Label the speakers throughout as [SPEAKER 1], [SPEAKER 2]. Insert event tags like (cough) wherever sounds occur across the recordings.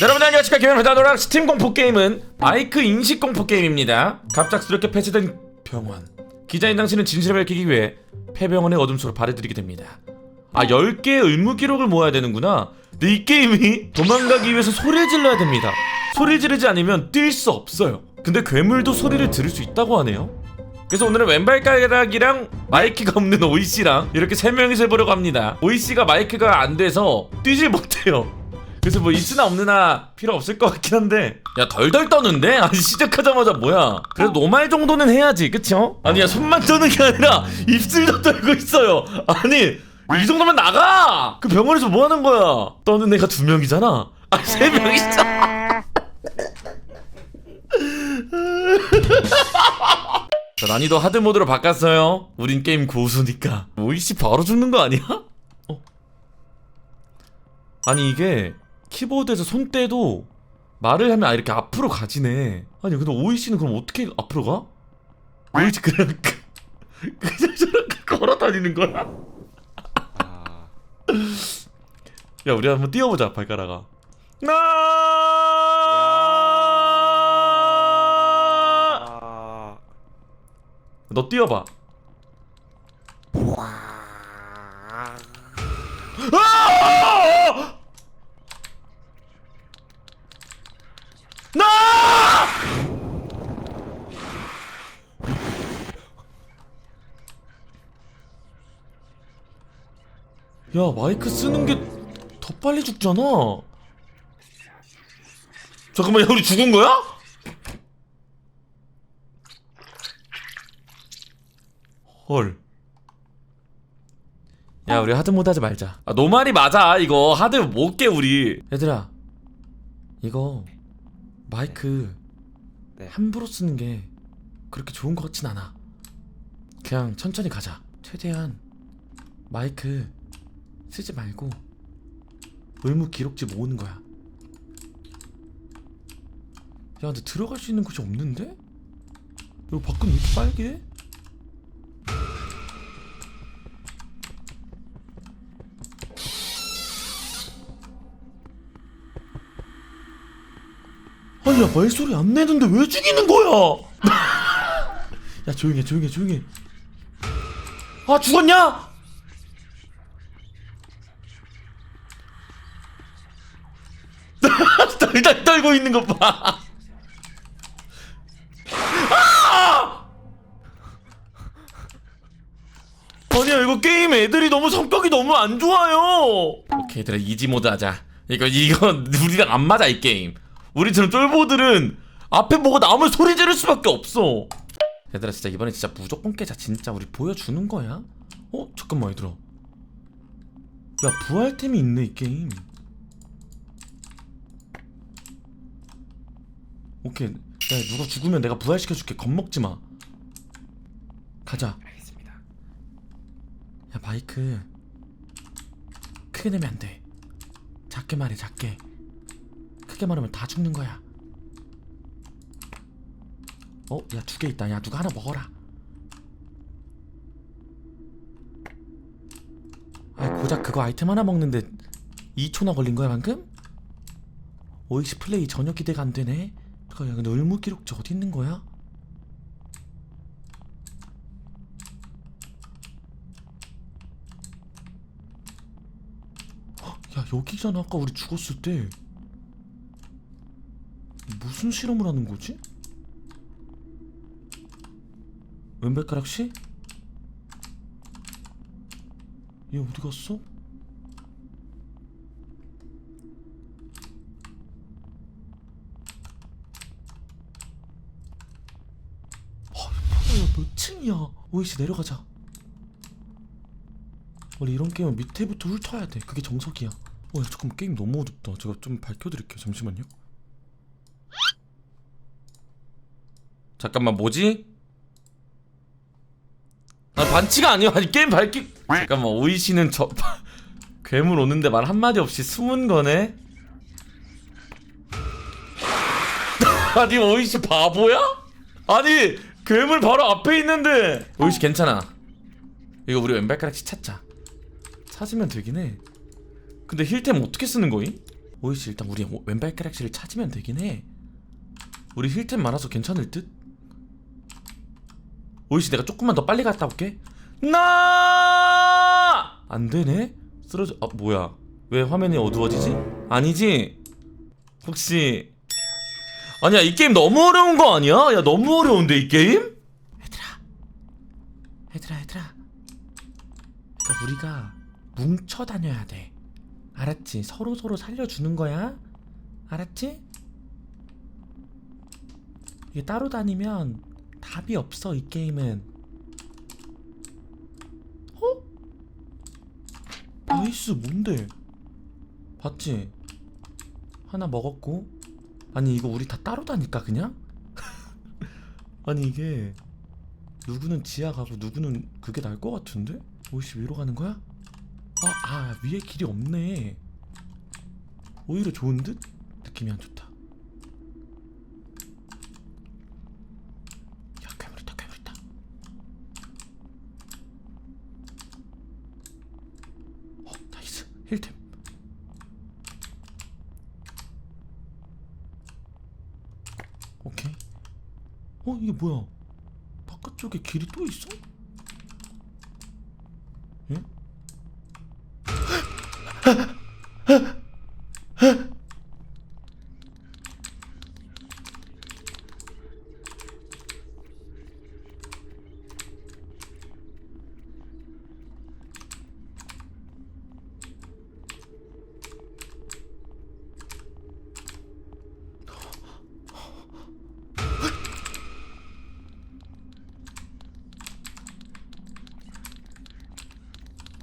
[SPEAKER 1] 여러분 안녕하십니까. 김현배다노랑 스팀 공포 게임은 마이크 인식 공포 게임입니다. 갑작스럽게 폐쇄된 병원. 기자인 당신은 진실을 밝히기 위해 폐병원의 어둠 속으로 발해드리게 됩니다. 아 10개의 의무 기록을 모아야 되는구나. 근데 이 게임이 도망가기 위해서 소리를 질러야 됩니다. 소리 지르지 않으면 뛸 수 없어요. 근데 괴물도 소리를 들을 수 있다고 하네요. 그래서 오늘은 왼발가락이랑 마이크가 없는 오이씨랑 이렇게 세 명이서 해보려고 합니다. 오이씨가 마이크가 안 돼서 뛰질 못해요 그래서 뭐 있으나 없느나 필요 없을 것 같긴 한데 야 덜덜 떠는데? 아니 (laughs) 시작하자마자 뭐야 그래도 노말 정도는 해야지 그쵸? 아니 야 손만 떠는 게 아니라 (laughs) 입술도 떨고 있어요 아니 이 정도면 나가! 그 병원에서 뭐 하는 거야? 떠는 애가 두 명이잖아 아니 세 명이잖아 (laughs) 자, 난이도 하드 모드로 바꿨어요 우린 게임 고수니까 오이씨 바로 죽는 거 아니야? 어? 아니 이게 키보드에서 손 떼도 말을 하면 아, 이렇게 앞으로 가지네. 아니 근데 오이 씨는 그럼 어떻게 앞으로 가? 오이 씨 그냥 그- 그냥 저렇게 걸어 다니는 거야? 야 우리 한번 뛰어보자 발가락아. 나.
[SPEAKER 2] 아,
[SPEAKER 1] 너 뛰어봐. 아! 나! 야 마이크 쓰는 게 더 빨리 죽잖아. 잠깐만 야 우리 죽은 거야? 헐. 야 우리 하드 모드 하지 말자. 아, 노말이 맞아 이거 하드 못 깨 우리. 얘들아 이거 마이크
[SPEAKER 2] 네.
[SPEAKER 1] 함부로 쓰는 게 그렇게 좋은 것 같진 않아. 그냥 천천히 가자. 최대한 마이크 쓰지 말고 의무 기록지 모으는 거야. 야 근데 들어갈 수 있는 곳이 없는데? 이거 밖은 왜 이렇게 빨개? 아니 야 말소리 안 내는데 왜 죽이는 거야? (laughs) 야 조용해 조용해 조용해 아 죽었냐? 떨떨 떨고 있는 것 봐. 아! 아니야 이거 게임 애들이 너무 성격이 너무 안 좋아요. 오케이 얘들아 이지 모드 하자. 이거 이거 (laughs) 우리랑 안 맞아 이 게임. 우리처럼 쫄보들은 앞에 뭐가 나오면 소리 지를 수밖에 없어. 얘들아 진짜 이번에 진짜 무조건 깨자 진짜 우리 보여주는 거야? 어 잠깐만 얘들아. 야 부활템이 있네 이 게임. 오케이. 야 누가 죽으면 내가 부활시켜줄게. 겁먹지 마. 가자.
[SPEAKER 2] 알겠습니다.
[SPEAKER 1] 야 마이크 크게 내면 안 돼. 작게 말해 작게. 크게 말하면 다 죽는 거야. 어, 야 두 개 있다. 야 누가 하나 먹어라. 아 고작 그거 아이템 하나 먹는데 2초나 걸린 거야 방금? 오이시 플레이 전혀 기대가 안 되네. 잠깐 야 근데 의무 기록지 어디 있는 거야? 야 여기잖아 아까 우리 죽었을 때 무슨 실험을 하는 거지? 왼발가락 씨? 얘 어디 갔어? 아, 뭐야 몇 층이야 오이씨 내려가자 원래 이런 게임은 밑에부터 훑어야 돼. 그게 정석이야. 어, 야, 잠깐만 게임 너무 어둡다. 제가 좀 밝혀드릴게요. 잠시만요. 잠깐만 뭐지? 아 반치가 아니야. 아니 게임 밝기. 잠깐만 오이 씨는 저 (laughs) 괴물 오는데 말 한마디 없이 숨은 거네. (laughs) 아니 오이 씨 바보야? 아니 괴물 바로 앞에 있는데 오이 씨 괜찮아. 이거 우리 왼발가락씩 찾자. 찾으면 되긴 해. 근데 힐템 어떻게 쓰는 거임? 오이씨 일단 우리 왼발 가락실을 찾으면 되긴 해 우리 힐템 많아서 괜찮을 듯? 오이씨 내가 조금만 더 빨리 갔다 올게 나! 안 되네? 쓰러져 아 뭐야 왜 화면이 어두워지지? 아니지? 혹시 아니야 이 게임 너무 어려운 거 아니야? 야 너무 어려운데 이 게임? 얘들아 얘들아 얘들아 그러니까 우리가 뭉쳐 다녀야 돼 알았지? 서로 서로 살려주는 거야 알았지? 이게 따로 다니면 답이 없어 이 게임은 어? 나이스 뭔데 봤지? 하나 먹었고 아니 이거 우리 다 따로 다닐까 그냥? (laughs) 아니 이게 누구는 지하 가고 누구는 그게 나을 것 같은데? 오이씨 위로 가는 거야? 아, 아 위에 길이 없네 오히려 좋은 듯? 느낌이 안 좋다 야 괴물 있다 괴물 있다 어 나이스 힐템 오케이 어 이게 뭐야 바깥쪽에 길이 또 있어? 응?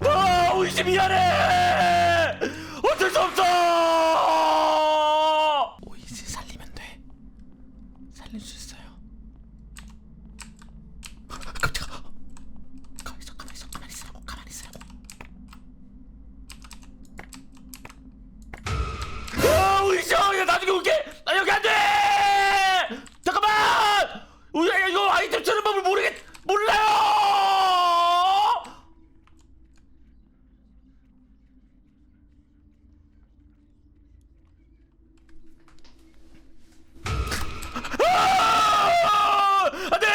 [SPEAKER 1] 아, 오이씨 미안해. 어쩔 수 없어. 오이씨 살리면 돼. 살릴 수 있어요. 깜짝아. 가만히 있어, 가만히 있어, 가만히 있으라고, 가만히 있으라고. 아, 오이씨, 야 나중에 올게. 나 여기 안 돼. 잠깐만. 오야, 야 이거 아이템 찾는 법을 모르겠, 몰라요. 아! 안돼!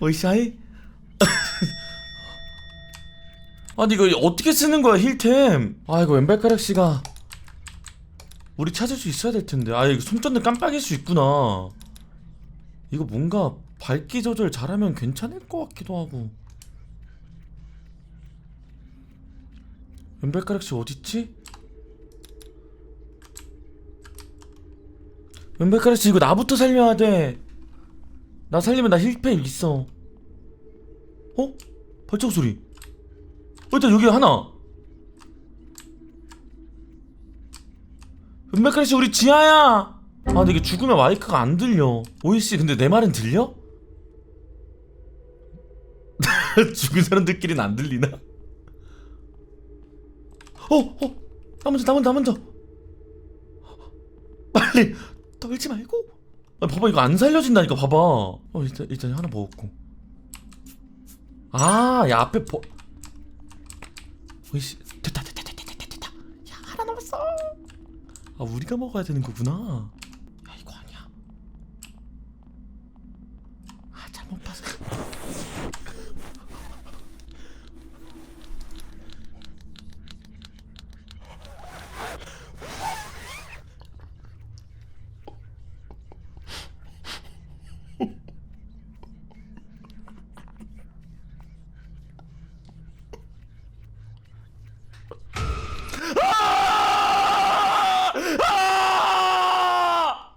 [SPEAKER 1] 오이샤이? (laughs) 아니 이거 어떻게 쓰는 거야 힐템? 아 이거 왼발가락 씨가 우리 찾을 수 있어야 될 텐데. 아 이거 손전등 깜빡일 수 있구나. 이거 뭔가 밝기 조절 잘하면 괜찮을 것 같기도 하고. 왼발가락 씨 어딨지? 왼발가락 씨 이거 나부터 살려야 돼. 나 살리면 나 힐팩 있어. 어? 발자국 소리. 어, 일단 여기 하나. 왼발가락 씨 우리 지하야. 아 근데 이게 죽으면 마이크가 안 들려. 오이 씨 근데 내 말은 들려? (laughs) 죽은 사람들끼리는 안 들리나? 어, 어, 나 먼저, 나 먼저, 나 먼저. 빨리 떨지 말고. 아, 봐봐 이거 안 살려진다니까 봐봐. 어 일단 일단 하나 먹었고. 아, 야 앞에 버. 오이씨 됐다 됐다 됐다 됐다 됐다. 야 하나 남았어. 아 우리가 먹어야 되는 거구나. 야 이거 아니야. 아 잘못 봤어. 아!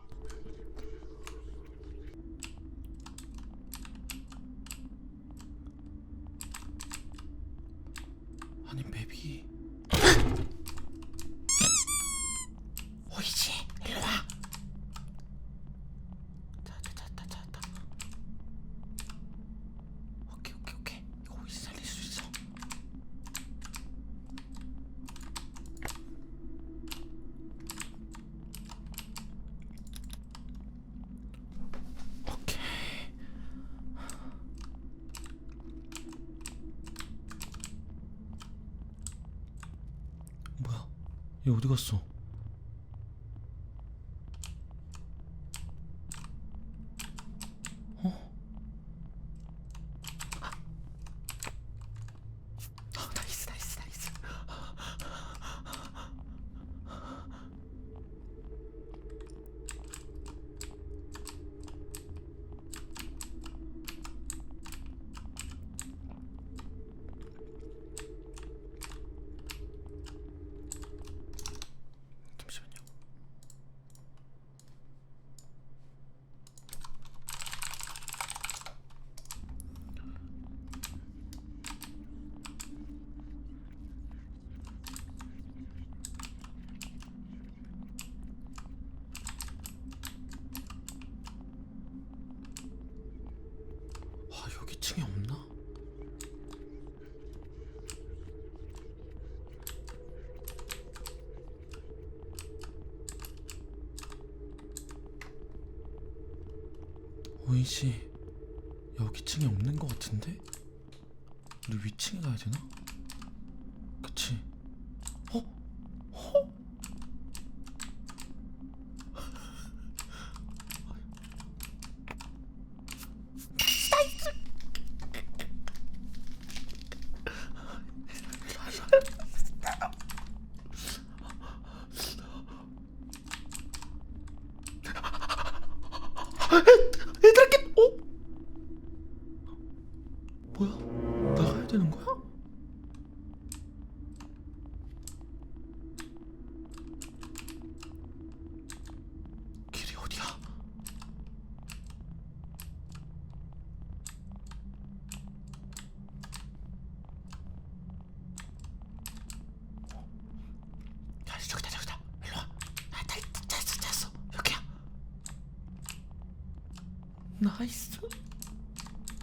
[SPEAKER 1] 뭐야? 얘 어디 갔어? 어? 아, 나이스 나이스 나이스. 잠시만요. 아 여기 층에 없나? 오인 씨 여기 층에 없는 것 같은데? 우리 위층에 가야 되나? 그치? 어? 어? (laughs) 얘들아 깨 어? 뭐야? 나가야 되는 거야? 길이 어디야? 야 저기다 저기다 일로 와. 아, 다 찾았어 찾았어 여기야. 나이스.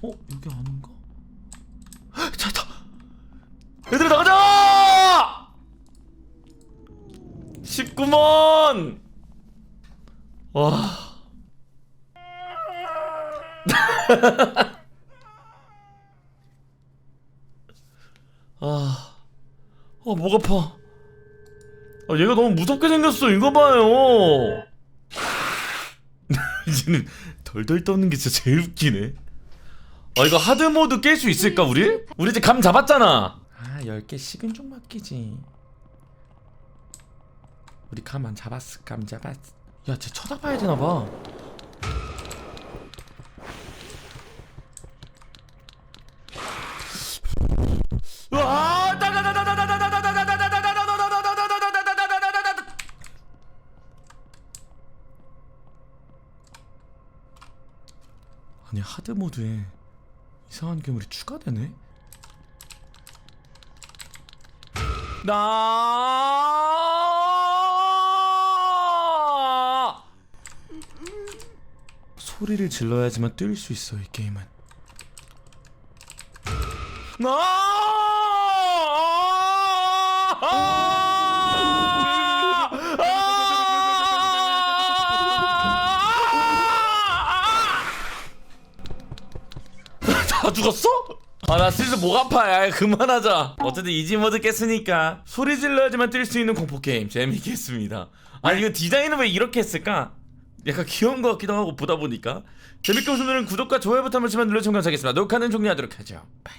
[SPEAKER 1] 어 여기 아닌가? 찾다. 얘들아 나가자. 19만. 와. (laughs) 아, 아, 목 아파. 아, 얘가 너무 무섭게 생겼어. 이거 봐요. (laughs) 이제는 덜덜 떠는 게 진짜 제일 웃기네. 아 이거 하드 모드 깰 수 있을까 우리? 우리 이제 감 잡았잖아. 아 10개씩은 좀 맡기지. 우리 감 안 잡았어. 감 잡았어. 야, 쟤 쳐다봐야 되나 봐. 하드 모드에 이상한 괴물이 추가되네. 나 소리를 질러야지만 뛸 수 있어 이 게임은. 다 죽었어? 아 나 슬슬 목 아파. 야 그만하자. 어쨌든 이지모드 깼으니까 소리 질러야지만 뛸 수 있는 공포게임. 재밌겠습니다. 아니 이거 디자인은 왜 이렇게 했을까? 약간 귀여운 것 같기도 하고 보다 보니까. 재밌게 보신 분들은 구독과 좋아요 버튼 한 번씩만 눌러주시면 감사하겠습니다. 녹화는 종료하도록 하죠. 바이